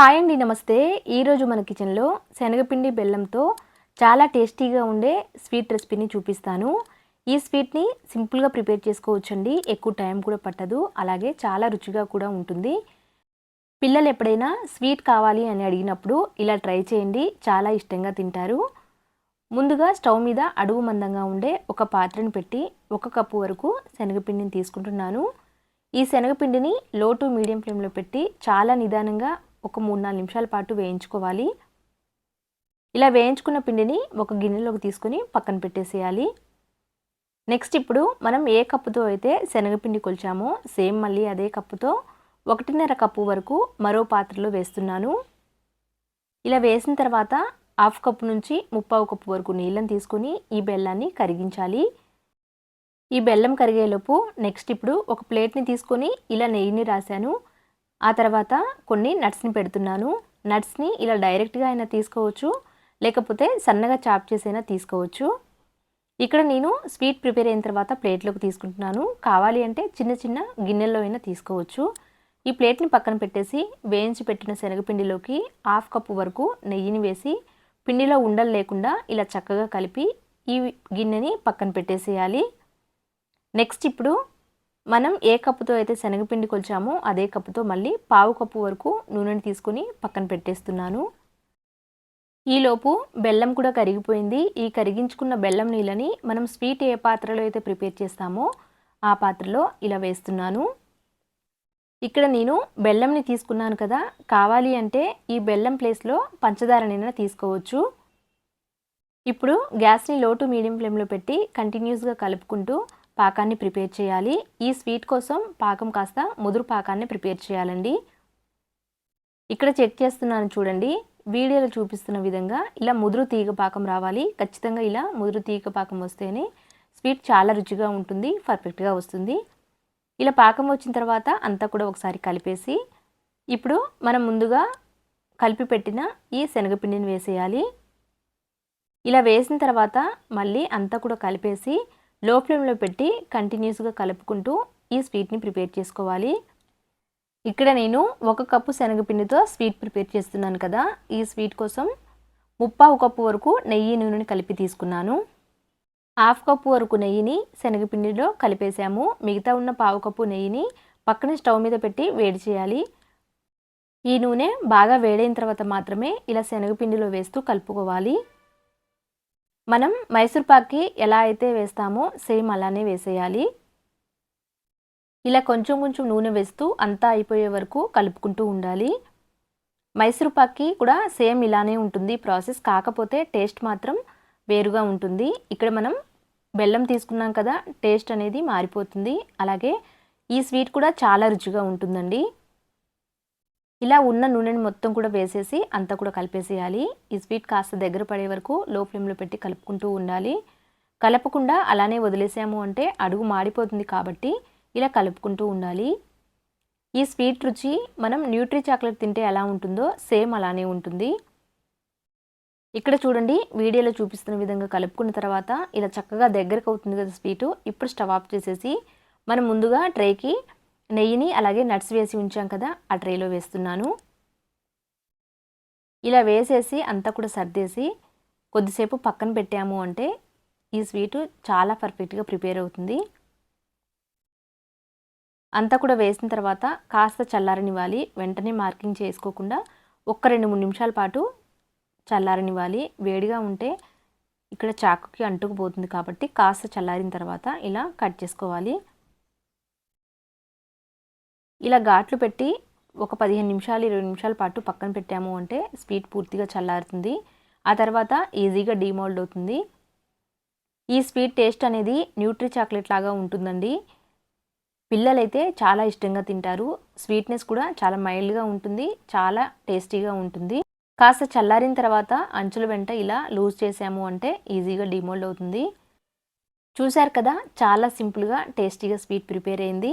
Hi అండి నమస్తే. ఈరోజు మన కిచెన్లో శనగపిండి బెల్లంతో చాలా టేస్టీగా ఉండే స్వీట్ రెసిపీని చూపిస్తాను. ఈ స్వీట్ని సింపుల్గా ప్రిపేర్ చేసుకోవచ్చండి. ఎక్కువ టైం కూడా పట్టదు. అలాగే చాలా రుచిగా కూడా ఉంటుంది. పిల్లలు ఎప్పుడైనా స్వీట్ కావాలి అని అడిగినప్పుడు ఇలా ట్రై చేయండి. చాలా ఇష్టంగా తింటారు. ముందుగా స్టవ్ మీద అడుగు మందంగా ఉండే ఒక పాత్రను పెట్టి ఒక కప్పు వరకు శనగపిండిని తీసుకుంటున్నాను. ఈ శనగపిండిని లో టు మీడియం ఫ్లేమ్లో పెట్టి చాలా నిదానంగా ఒక మూడు నాలుగు నిమిషాల పాటు వేయించుకోవాలి. ఇలా వేయించుకున్న పిండిని ఒక గిన్నెలోకి తీసుకొని పక్కన పెట్టేసేయాలి. నెక్స్ట్ ఇప్పుడు మనం ఏ కప్పుతో అయితే శనగపిండి కొలిచామో సేమ్ మళ్ళీ అదే కప్పుతో ఒకటిన్నర కప్పు వరకు మరో పాత్రలో వేస్తున్నాను. ఇలా వేసిన తర్వాత హాఫ్ కప్పు నుంచి ముప్పావు కప్పు వరకు నీళ్ళని తీసుకొని ఈ బెల్లాన్ని కరిగించాలి. ఈ బెల్లం కరిగేలోపు నెక్స్ట్ ఇప్పుడు ఒక ప్లేట్ని తీసుకొని ఇలా నెయ్యిని రాశాను. ఆ తర్వాత కొన్ని నట్స్ని పెడుతున్నాను. నట్స్ని ఇలా డైరెక్ట్గా అయినా తీసుకోవచ్చు లేకపోతే సన్నగా చాప్ చేసైనా తీసుకోవచ్చు. ఇక్కడ నేను స్వీట్ ప్రిపేర్ అయిన తర్వాత ప్లేట్లోకి తీసుకుంటున్నాను. కావాలి అంటే చిన్న చిన్న గిన్నెల్లో అయినా తీసుకోవచ్చు. ఈ ప్లేట్ని పక్కన పెట్టేసి వేయించి పెట్టిన శనగపిండిలోకి హాఫ్ కప్పు వరకు నెయ్యిని వేసి పిండిలో ఉండలు లేకుండా ఇలా చక్కగా కలిపి ఈ గిన్నెని పక్కన పెట్టేసేయాలి. నెక్స్ట్ ఇప్పుడు మనం ఏ కప్పుతో అయితే శనగపిండి కొలిచామో అదే కప్పుతో మళ్ళీ పావు కప్పు వరకు నూనెని తీసుకొని పక్కన పెట్టేస్తున్నాను. ఈలోపు బెల్లం కూడా కరిగిపోయింది. ఈ కరిగించుకున్న బెల్లం నీళ్ళని మనం స్వీట్ ఏ పాత్రలో అయితే ప్రిపేర్ చేస్తామో ఆ పాత్రలో ఇలా వేస్తున్నాను. ఇక్కడ నేను బెల్లంని తీసుకున్నాను కదా. కావాలి అంటే ఈ బెల్లం ప్లేస్లో పంచదారనైనా తీసుకోవచ్చు. ఇప్పుడు గ్యాస్ని లో టు మీడియం ఫ్లేమ్లో పెట్టి కంటిన్యూస్గా కలుపుకుంటూ పాకాన్ని ప్రిపేర్ చేయాలి. ఈ స్వీట్ కోసం పాకం కాస్త ముదురు పాకాన్ని ప్రిపేర్ చేయాలండి. ఇక్కడ చెక్ చేస్తున్నాను చూడండి. వీడియోలో చూపిస్తున్న విధంగా ఇలా ముదురు తీగ పాకం రావాలి. ఖచ్చితంగా ఇలా ముదురు తీగ పాకం వస్తేనే స్వీట్ చాలా రుచిగా ఉంటుంది పర్ఫెక్ట్గా వస్తుంది. ఇలా పాకం వచ్చిన తర్వాత అంతా కూడా ఒకసారి కలిపేసి ఇప్పుడు మనం ముందుగా కలిపి పెట్టిన ఈ శనగపిండిని వేసేయాలి. ఇలా వేసిన తర్వాత మళ్ళీ అంతా కూడా కలిపేసి లో ఫ్లేమ్లో పెట్టి కంటిన్యూస్గా కలుపుకుంటూ ఈ స్వీట్ని ప్రిపేర్ చేసుకోవాలి. ఇక్కడ నేను ఒక కప్పు శనగపిండితో స్వీట్ ప్రిపేర్ చేస్తున్నాను కదా. ఈ స్వీట్ కోసం ముప్పావు కప్పు వరకు నెయ్యి నూనెని కలిపి తీసుకున్నాను. హాఫ్ కప్పు వరకు నెయ్యిని శనగపిండిలో కలిపేసాము. మిగతా ఉన్న పావు కప్పు నెయ్యిని పక్కన స్టవ్ మీద పెట్టి వేడి చేయాలి. ఈ నూనె బాగా వేడైన తర్వాత మాత్రమే ఇలా శనగపిండిలో వేస్తూ కలుపుకోవాలి. మనం మైసూర్పాక్కి ఎలా అయితే వేస్తామో సేమ్ అలానే వేసేయాలి. ఇలా కొంచెం కొంచెం నూనె వేస్తూ అంతా అయిపోయే వరకు కలుపుకుంటూ ఉండాలి. మైసూర్పాక్కి కూడా సేమ్ ఇలానే ఉంటుంది ప్రాసెస్ కాకపోతే టేస్ట్ మాత్రం వేరుగా ఉంటుంది. ఇక్కడ మనం బెల్లం తీసుకున్నాం కదా టేస్ట్ అనేది మారిపోతుంది. అలాగే ఈ స్వీట్ కూడా చాలా రుచిగా ఉంటుందండి. ఇలా ఉన్న నూనెని మొత్తం కూడా వేసేసి అంతా కూడా కలిపేసేయాలి. ఈ స్వీట్ కాస్త దగ్గర పడే వరకు లో ఫ్లేమ్లో పెట్టి కలుపుకుంటూ ఉండాలి. కలపకుండా అలానే వదిలేసాము అంటే అడుగు మాడిపోతుంది కాబట్టి ఇలా కలుపుకుంటూ ఉండాలి. ఈ స్వీట్ రుచి మనం న్యూట్రీ చాక్లెట్ తింటే ఎలా ఉంటుందో సేమ్ అలానే ఉంటుంది. ఇక్కడ చూడండి వీడియోలో చూపిస్తున్న విధంగా కలుపుకున్న తర్వాత ఇలా చక్కగా దగ్గరకు అవుతుంది కదా స్వీటు. ఇప్పుడు స్టవ్ ఆఫ్ చేసేసి మనం ముందుగా ట్రేకి నెయ్యిని అలాగే నట్స్ వేసి ఉంచాం కదా ఆ ట్రేలో వేస్తున్నాను. ఇలా వేసేసి అంతా కూడా సర్దేసి కొద్దిసేపు పక్కన పెట్టాము అంటే ఈ స్వీటు చాలా పర్ఫెక్ట్గా ప్రిపేర్ అవుతుంది. అంతా కూడా వేసిన తర్వాత కాస్త చల్లారనివ్వాలి వెంటనే మార్కింగ్ చేసుకోకుండా ఒక్క రెండు మూడు నిమిషాల పాటు చల్లారనివ్వాలి. వేడిగా ఉంటే ఇక్కడ చాకుకి అంటుకుపోతుంది కాబట్టి కాస్త చల్లారిన తర్వాత ఇలా కట్ చేసుకోవాలి. ఇలా ఘాట్లు పెట్టి ఒక పదిహేను నిమిషాలు ఇరవై నిమిషాల పాటు పక్కన పెట్టాము అంటే స్వీట్ పూర్తిగా చల్లారుతుంది. ఆ తర్వాత ఈజీగా డీమోల్డ్ అవుతుంది. ఈ స్వీట్ టేస్ట్ అనేది న్యూట్రీ చాక్లెట్ లాగా ఉంటుందండి. పిల్లలైతే చాలా ఇష్టంగా తింటారు. స్వీట్నెస్ కూడా చాలా మైల్డ్గా ఉంటుంది చాలా టేస్టీగా ఉంటుంది. కాస్త చల్లారిన తర్వాత అంచుల వెంట ఇలా లూజ్ చేసాము అంటే ఈజీగా డిమోల్డ్ అవుతుంది. చూశారు కదా చాలా సింపుల్గా టేస్టీగా స్వీట్ ప్రిపేర్ అయింది.